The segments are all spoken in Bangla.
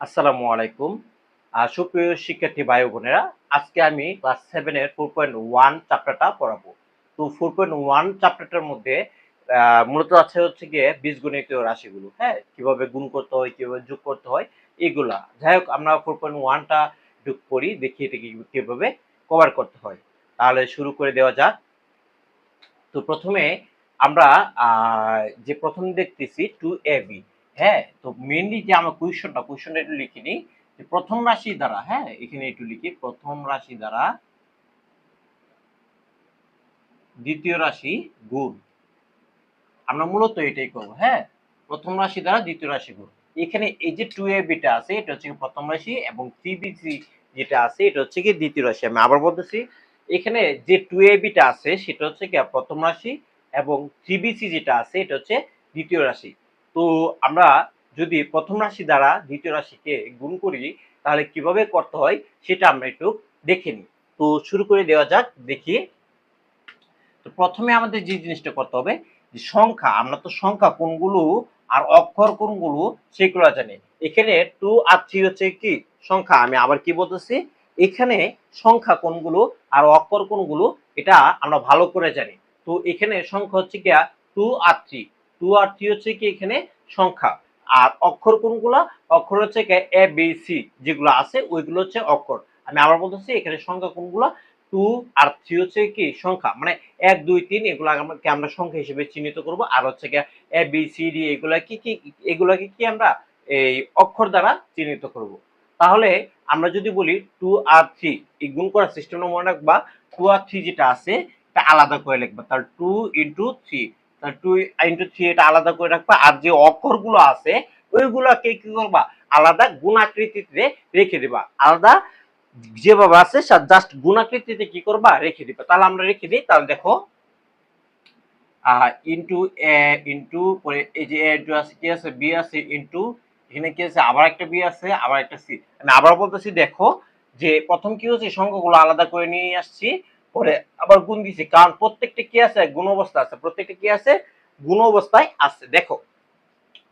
আসসালামু আলাইকুম। সুপ্রিয় শিক্ষার্থী ভাই বোনেরা, আজকে আমি ক্লাস সেভেনের ফোর পয়েন্ট ওয়ান চ্যাপ্টারটা পড়াবো। তো ফোর পয়েন্ট ওয়ান চ্যাপ্টারটার মধ্যে মূলত আছে হচ্ছে গিয়ে বীজগণিতীয় রাশিগুলো হ্যাঁ? কীভাবে গুণ করতে হয়, কীভাবে যোগ করতে হয়, এগুলা। যাই হোক, আমরা ফোর পয়েন্ট ওয়ানটা যোগ করি দেখি এটা কি- কীভাবে কভার করতে হয়। তাহলে শুরু করে দেওয়া যাক। তো প্রথমে আমরা যে প্রথম দেখতেছি টু এ বি হ্যাঁ তো মেনলি যে আমরা কোয়েশনটা কোয়েশনটা একটু লিখে নিই, যে প্রথম রাশি দ্বারা হ্যাঁ এখানে একটু লিখি, প্রথম রাশি দ্বারা দ্বিতীয় রাশি গুণ। আমরা মূলত এটাই করব হ্যাঁ প্রথম রাশি দ্বারা দ্বিতীয় রাশি গুণ। এখানে এই যে টু এ বিটা আছে, এটা হচ্ছে প্রথম রাশি এবং থ্রি বি থ্রি যেটা আছে, এটা হচ্ছে কি দ্বিতীয় রাশি। আমি আবার বলতেছি, এখানে যে টু এ বিটা আছে, সেটা হচ্ছে কি প্রথম রাশি এবং থ্রি বি সি যেটা আছে, এটা হচ্ছে দ্বিতীয় রাশি। তো আমরা যদি প্রথম রাশি দ্বারা দ্বিতীয় রাশিকে গুণ করি, তাহলে কীভাবে করতে হয় সেটা আমরা একটু দেখে নিই। তো শুরু করে দেওয়া যাক, দেখি। তো প্রথমে আমাদের যে জিনিসটা করতে হবে, যে সংখ্যা, আমরা তো সংখ্যা কোনগুলো আর অক্ষর কোনগুলো সেগুলো জানি। এখানে টু আর থ্রি হচ্ছে কি? সংখ্যা। আমি আবার কি বলতেছি? এখানে সংখ্যা কোনগুলো আর অক্ষর কোনগুলো এটা আমরা ভালো করে জানি। তো এখানে সংখ্যা হচ্ছে কি টু আর থ্রি টু আর থ্রি হচ্ছে কি এখানে? সংখ্যা। আর অক্ষর কোনগুলা? অক্ষর হচ্ছে এ বি সি যেগুলো আছে, ওইগুলো হচ্ছে অক্ষর। আমি আবার বলতেছি, এখানে সংখ্যা কোনগুলা? টু আর থ্রি হচ্ছে কি? সংখ্যা। মানে এক, দুই, তিন এগুলো আমাকে আমরা সংখ্যা হিসেবে চিহ্নিত করব। আর হচ্ছে কি এ বি সি ডি এগুলা কি কি, এগুলাকে কি আমরা এই অক্ষর দ্বারা চিহ্নিত করব। তাহলে আমরা যদি বলি টু আর থ্রি এই গুণ করার সিস্টেম মনে রাখবা। টু আর থ্রি যেটা আছে, এটা আলাদা করে লিখবা। তাহলে two into three two into three এটা আলাদা করে রাখবা। আর যে অক্ষরগুলো আছে, ওইগুলোকে কি করবা? আলাদা গুণাকৃতিতে রেখে দিবা। আলাদা যেভাবে আছে জাস্ট গুণাকৃতিতে কি করবা? রেখে দিবা। তাহলে আমরা রেখে দিই। তাহলে দেখো ইন্টু এ ইন্টু পরে এই যে আছে, কি আছে? বি আছে ইন্টু এখানে কি আছে? আবার একটা বি আছে, আবার একটা সি আমি আবার বলতেছি, দেখো, যে প্রথম কি হচ্ছে সংখ্যাগুলো আলাদা করে নিয়ে আসছি। পরে আবার গুণ দিছি, কারণ প্রত্যেকটা কি আছে? গুণ অবস্থা আছে। প্রত্যেকটা কি আছে? গুণ অবস্থায় আছে। দেখো,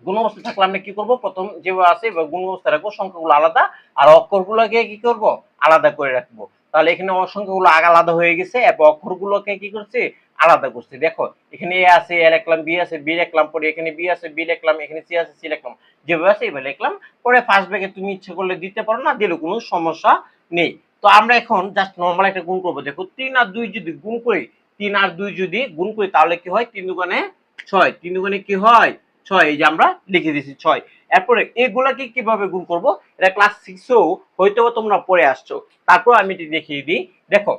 গুণ অবস্থা থাকলে আমরা কি করব? প্রথম যেভাবে আছে গুণ অবস্থা রাখব। সংখ্যাগুলো আলাদা। আর অক্ষরগুলোকে কি করব? আলাদা করে রাখব। তাহলে এখানে সংখ্যাগুলো আগে আলাদা হয়ে গেছে এবং অক্ষরগুলোকে কি করছে? আলাদা করছে। দেখো, এখানে এ আছে, এ লিখলাম, বি আছে, বি লিখলাম, পরে এখানে বি আছে, বি লিখলাম, এখানে সি আছে, সি লিখলাম। যেভাবে আছে, এভাবে লিখলাম। পরে ফার্স্ট ব্যাগে তুমি ইচ্ছে করলে দিতে পারো না, দিলে কোনো সমস্যা নেই। তো আমরা এখন জাস্ট নর্মাল একটা গুণ করব। দেখো, তিন আর দুই যদি গুণ করি, তিন আর দুই যদি গুণ করি, তাহলে কি হয়? তিন দুগুণে ছয়। তিন দুগুণে কি হয়? ছয়, এই যে আমরা লিখে দিয়েছি ছয়। এরপরে এগুলাকে কীভাবে গুণ করব? এটা ক্লাস সিক্সেও হয়তো তোমরা পড়ে আসছো। তারপর আমি এটি দেখিয়ে দিই। দেখো,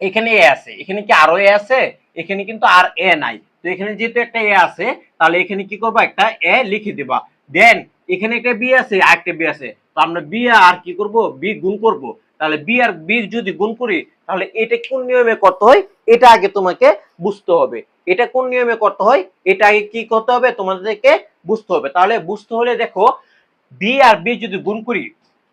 এখানে এ আছে। এখানে কি আরও এ আছে? এখানে কিন্তু আর এ নাই। তো এখানে যেহেতু একটা এ আছে, তাহলে এখানে কি করবা? একটা এ লিখে দিবা। দেন এখানে একটা বি আছে আর একটা বি আছে। তো আমরা বি আর কি করব? বি গুণ করব। তাহলে বি আর বি যদি গুণ করি, তাহলে এটা কোন নিয়মে করতে হয়? এটা আগে তোমাকে বুঝতে হবে। এটা কোন নিয়মে করতে হয়? এটা আগে কি করতে হবে? তোমাদেরকে বুঝতে হবে। তাহলে বুঝতে হলে দেখো বি আর বি যদি গুণ করি,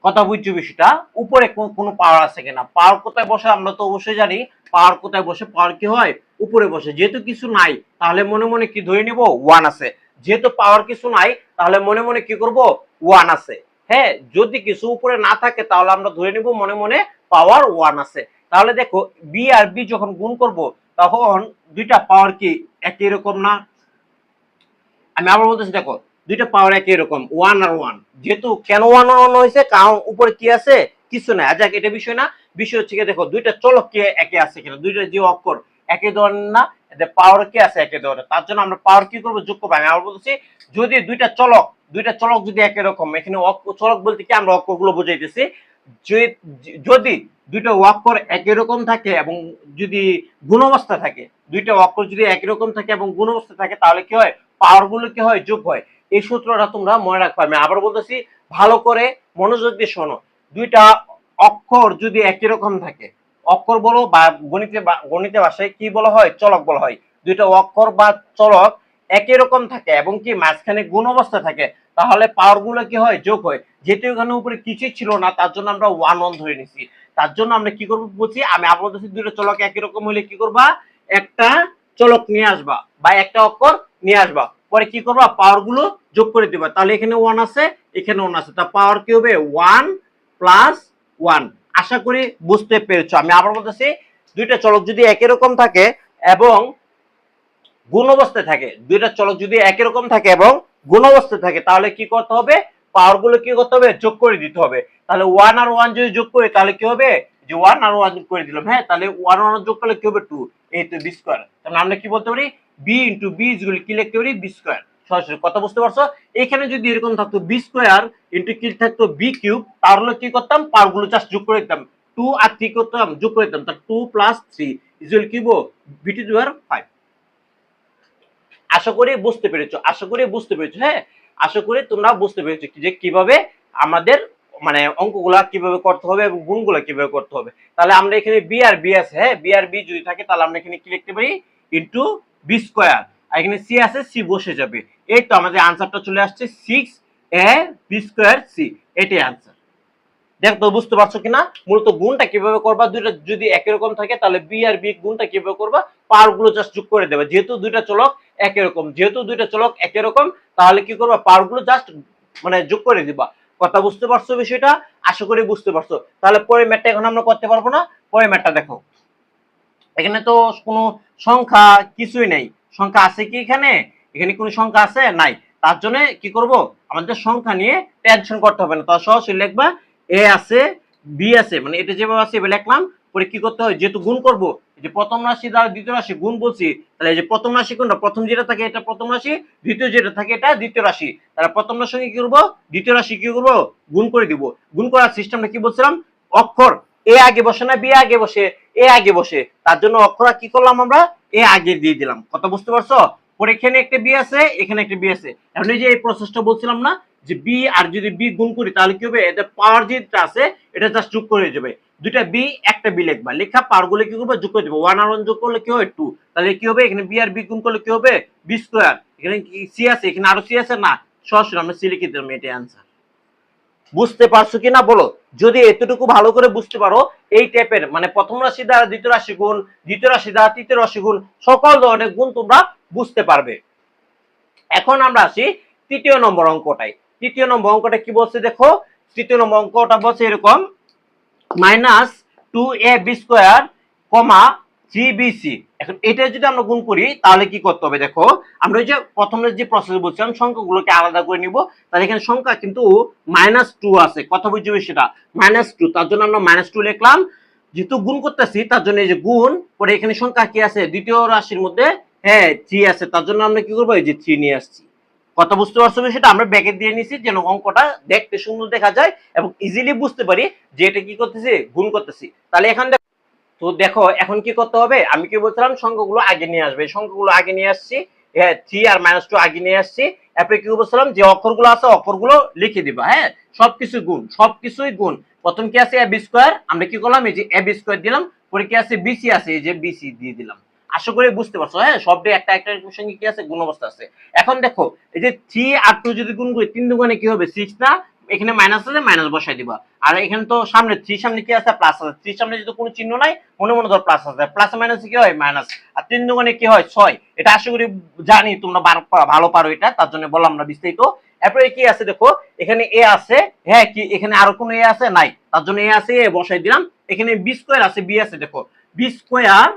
কথা বুঝছ বিষয়টা? উপরে কোন- পাওয়ার আছে কিনা? পাওয়ার কোথায় বসে? আমরা তো অবশ্যই জানি পাওয়ার কোথায় বসে? পাওয়ার কি হয়? উপরে বসে। যেহেতু কিছু নাই, তাহলে মনে মনে কি ধরে নিব? ওয়ান আছে। যেহেতু পাওয়ার কিছু নাই, তাহলে মনে মনে কি করব? ওয়ান আছে। হ্যাঁ যদি কিছু উপরে না থাকে, তাহলে আমরা ধরে নিব মনে মনে পাওয়ার ওয়ান আছে। তাহলে দেখো বি আর বি যখন গুণ করব, তখন দুইটা পাওয়ার কি একই রকম না? আমি আবার বলতেছি, দেখো, দুইটা পাওয়ার একই রকম ওয়ান আর ওয়ান যেহেতু কেন ওয়ান আর ওয়ান হয়েছে, কারণ উপরে কি আছে? কিছু নাই। আচ্ছা এটা বিষয় না। বিষয় হচ্ছে কি দেখো, দুইটা চলক কি একে আছে কিনা? দুইটা যে অক্ষর একে ধরনের না, এদের পাওয়ার কি আছে একে ধরনের তার জন্য আমরা পাওয়ার কি করব যোগ করব? আমি আবার বলতেছি, যদি দুইটা চলক দুইটা চলক যদি একই রকম, এখানে চলক বলতে কি আমরা অক্ষরগুলো বুঝাইতেছি। যদি দুইটা অক্ষর একই রকম থাকে এবং যদি গুণবস্থা থাকে, দুইটা অক্ষর যদি একই রকম থাকে এবং গুণবস্থা থাকে, তাহলে কি হয়? পাওয়ারগুলো কি হয়? যোগ হয়। এই সূত্রটা তোমরা মনে রাখবে। আমি আবার বলতেছি, ভালো করে মনোযোগ দিয়ে শোনো। দুইটা অক্ষর যদি একই রকম থাকে, অক্ষর বলো বা গণিতে গণিতে ভাষায় কি বলা হয়? চলক বলা হয়। দুইটা অক্ষর বা চলক একই রকম থাকে এবং কি মাঝখানে গুণ অবস্থা থাকে। তাহলে পাওয়ারগুলো কি হয়? যোগ হয়। যেহেতু এখানে উপরে কিছুই ছিল না, তার জন্য আমরা ওয়ান ওয়ান ধরে নিছি। তার জন্য আমরা কি করব বুঝছি আমি বলতেছি দুইটা চলক একই রকম হলে কি করবা? একটা চলক নিয়ে আসবা বা একটা অক্ষর নিয়ে আসবা। পরে কি করবা? পাওয়ারগুলো যোগ করে দিবা। তাহলে এখানে ওয়ান আছে, এখানে ওয়ান আছে। তা পাওয়ার কি হবে? ওয়ান প্লাস ওয়ান আশা করি বুঝতে পেরেছ। আমি আবার বলতেছি দুইটা চলক যদি একই রকম থাকে এবং গুণ অবস্থায় থাকে। দুইটা চলক যদি একই রকম থাকে এবং গুণ অবস্থায় থাকে, তাহলে কি করতে হবে? পাওয়ারগুলো কি করতে হবে? যোগ করে দিতে হবে। তাহলে ওয়ান আর ওয়ান যদি যোগ করি, তাহলে কি হবে? যে ওয়ান আর ওয়ান করে দিলাম হ্যাঁ? তাহলে ওয়ান ওয়ান যোগ করলে কি হবে? টু এই তো বি স্কোয়ার তাহলে আমরা কি বলতে পারি? বি ইন্টু বি ইজগুলি কি লিখতে পারি? বি স্কোয়ার সরাসরি কথা বুঝতে পারছ? এখানে যদি এরকম থাকতো বি স্কোয়ার ইন্টু কি থাকতো? বি কিউব তাহলে কি করতাম? পাওয়ারগুলো জাস্ট যোগ করে দিতাম। টু আর থ্রি করতাম, যোগ করে দিতাম। তার টু প্লাস থ্রি ইজুয়াল কি বো টু ফাইভ আশা করি বুঝতে পেরেছ, আশা করি বুঝতে পেরেছ হ্যাঁ? আশা করি তোমরা বুঝতে পেরেছ যে কীভাবে আমাদের মানে অঙ্কগুলা কীভাবে করতে হবে এবং গুণগুলা কীভাবে করতে হবে। তাহলে আমরা এখানে বি আর বি আছে হ্যাঁ? বি আর বি যদি থাকে তাহলে আমরা এখানে কি লিখতে পারি? ইন্টু বি স্কোয়ার আর এখানে সি আছে সি বসে যাবে। এই তো আমাদের আনসারটা চলে আসছে six A B square C এটাই আনসার দেখ তো বুঝতে পারছ কিনা? মূলত গুণটা কীভাবে করবা? দুইটা যদি একই রকম থাকে তাহলে বি আর বি গুণটা কীভাবে করবা? পাওয়ারগুলো জাস্ট যোগ করে দেবে। যেহেতু দুইটা চলক একই রকম। যেহেতু দুইটা চলক একই রকম, তাহলে কি করবা? গুলো জাস্ট মানে যোগ করে দিবা। কথা বুঝতে পারছ বিষয়টা? আশা করি বুঝতে পারছ। তাহলে পরের ম্যাটটা এখন আমরা করতে পারব না। পরের ম্যাটটা দেখো। এখানে তো কোনো সংখ্যা কিছুই নেই। সংখ্যা আছে কি এখানে? এখানে কোনো সংখ্যা আছে? নাই। তার জন্য কি করব? আমাদের সংখ্যা নিয়ে টেনশন করতে হবে না। তার সহজে লিখবা, এ আছে, বি আছে। মানে এটা যেভাবে আছে, এভাবে লিখলাম। পরে কি করতে হয়? যেহেতু গুণ করব যে প্রথম রাশি দ্বারা দ্বিতীয় রাশি গুণ বলছি, তাহলে যে প্রথম রাশি কোনটা? প্রথম যেটা থাকে এটা প্রথম রাশি, দ্বিতীয় যেটা থাকে এটা দ্বিতীয় রাশি। তাহলে প্রথম সঙ্গে কি করব? দ্বিতীয় রাশি কি করব? গুণ করে দিব। গুণ করার সিস্টেমটা কি বলছিলাম? অক্ষর এ আগে বসে না বি আগে বসে? এ আগে বসে। তার জন্য অক্ষর কি করলাম আমরা? এ আগে দিয়ে দিলাম। কথা বুঝতে পারছ? পরে এখানে একটা বি আছে, এখানে একটা বি আছে। এখন এই যে এই প্রসেসটা বলছিলাম না, যে বি আর যদি বি গুণ করি, তাহলে কি হবে? এটা পাওয়ার যেটা আছে, এটা জাস্ট যোগ করে যাবে। দুইটা বি একটা বি লিখবা। লেখা পাওয়ারগুলো কি করবে? যোগ করে দেবো। ওয়ান আর ওয়ান যোগ করলে কি হবে? টু তাহলে কি হবে? এখানে বি আর বি গুণ করলে কি হবে? বি স্কোয়ার এখানে সি আছে? এখানে আরও সি আছে? না। সরাসরি আমরা সি লিখে দিলাম এটাই আনসার বুঝতে পারছ কি না বলো? যদি এতটুকু ভালো করে বুঝতে পারো, এই টাইপের মানে প্রথম রাশি দ্বারা দ্বিতীয় রাশি গুণ, দ্বিতীয় রাশি দ্বারা তৃতীয় রাশি গুণ, সকল ধরনের গুণ তোমরা বুঝতে পারবে। এখন আমরা আসি তৃতীয় নম্বর অঙ্কটাই তৃতীয় নম্বর অঙ্কটা কি বলছে দেখো? তৃতীয় নম্বর অঙ্কটা বলছে এরকম minus two A B square comma three BC এখন এটা যদি আমরা গুণ করি, তাহলে কি করতে হবে দেখো? আমরা যে প্রথমে যে প্রসেস বলছিলাম, সংখ্যাগুলোকে আলাদা করে নিব। তাহলে এখানে সংখ্যা কিন্তু মাইনাস টু আছে। কথা বুঝবে সেটা? মাইনাস টু, তার জন্য আমরা মাইনাস টু লিখলাম। যেহেতু গুণ করতেছি, তার জন্য এই যে গুণ, পরে এখানে সংখ্যা কি আছে? দ্বিতীয় রাশির মধ্যে হ্যাঁ থ্রি আছে। তার জন্য আমরা কি করব? এই যে থ্রি নিয়ে আসছি। কথা বুঝতে পারছ সেটা আমরা ব্যাকে দিয়ে নিছি, যেন অঙ্কটা দেখতে সুন্দর দেখা যায় এবং ইজিলি বুঝতে পারি যে এটা কি করতেছি গুণ করতেছি। তাহলে এখান তো দেখো, এখন কি করতে হবে? আমি কি বলছিলাম? সংখ্যাগুলো আগে নিয়ে আসবে। সংখ্যাগুলো আগে নিয়ে আসছি হ্যাঁ থ্রি আর মাইনাস টু আগে নিয়ে আসছি। এরপরে কি বলছিলাম? যে অক্ষরগুলো আছে, অক্ষরগুলো লিখে দিবা হ্যাঁ? সবকিছু গুণ, সবকিছুই গুণ। প্রথম কি আছে? এ বি স্কোয়ার আমরা কি করলাম? এই যে এ বি স্কোয়ার দিলাম। পরে কি আছে? বিসি আছে। এই যে বিসি দিয়ে দিলাম। আশা করি বুঝতে পারছ। হ্যাঁ সবটাই একটা একটা সঙ্গে কি আছে? গুণ অবস্থা আছে। এখন দেখো, এই যে থ্রি আর টু যদি গুণ করি, তিন দুগুণে কি হবে? সিক্স না? এখানে মাইনাস আছে মাইনাস বসাই দিবা। আর এখানে তো সামনে, থ্রি সামনে কি আছে? প্লাস আছে। থ্রি সামনে যদি কোনো চিহ্ন নাই, মনে মনে ধর প্লাস আছে। প্লাস মাইনাস কি হয়? মাইনাস আর তিন দুগুণে কি হয়? ছয়। এটা আশা করি জানি, তোমরা ভালো পারো এটা। তার জন্য বললাম না বিস্তারিত। এরপরে কি আছে দেখো? এখানে এ আছে। হ্যাঁ কি এখানে আরও কোনো এ আছে? নাই। তার জন্য এ আছে এ বসাই দিলাম। এখানে বি স্কোয়ার আছে বি আছে, দেখো। বি স্কোয়ার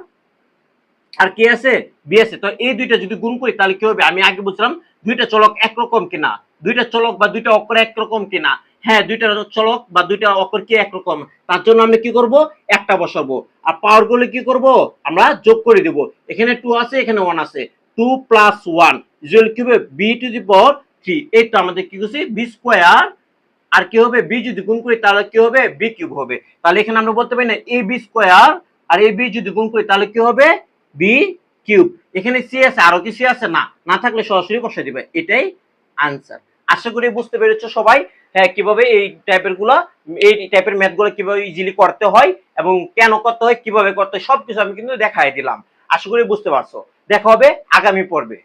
আর কি আছে? বি আছে। তো এই দুইটা যদি গুণ করি, তাহলে কি হবে? আমি আগে বলছিলাম, দুইটা চলক একরকম কিনা? দুইটা চলক বা দুইটা অক্ষর একরকম কিনা? হ্যাঁ দুইটা চলক বা দুইটা অক্ষর কি একরকম? তার জন্য আমরা কি করব? একটা বসাবো। আর পাওয়ারগুলো কি করব? আমরা যোগ করে দেব। এখানে টু আছে, এখানে ওয়ান আছে। টু প্লাস ওয়ান ইজুয়াল কি হবে B to the power three এই তো আমাদের কি করছি? বি স্কোয়ার আর কি হবে? বি যদি গুণ করি, তাহলে কি হবে? বি কিউব হবে। তাহলে এখানে আমরা বলতে পারি না এ বি স্কোয়ার আর এ বি যদি গুণ করি, তাহলে কি হবে? বি কিউব এখানে সি আছে, আরও কি সি আছে? না না থাকলে সরাসরি বসে দিবে। এটাই আনসার আশা করি বুঝতে পেরেছ সবাই হ্যাঁ কীভাবে এই টাইপেরগুলা, এই টাইপের ম্যাথগুলো কীভাবে ইজিলি করতে হয় এবং কেন করতে হয়, কীভাবে করতে হয়, সবকিছু আমি কিন্তু দেখাই দিলাম। আশা করি বুঝতে পারছ। দেখা হবে আগামী পর্বে।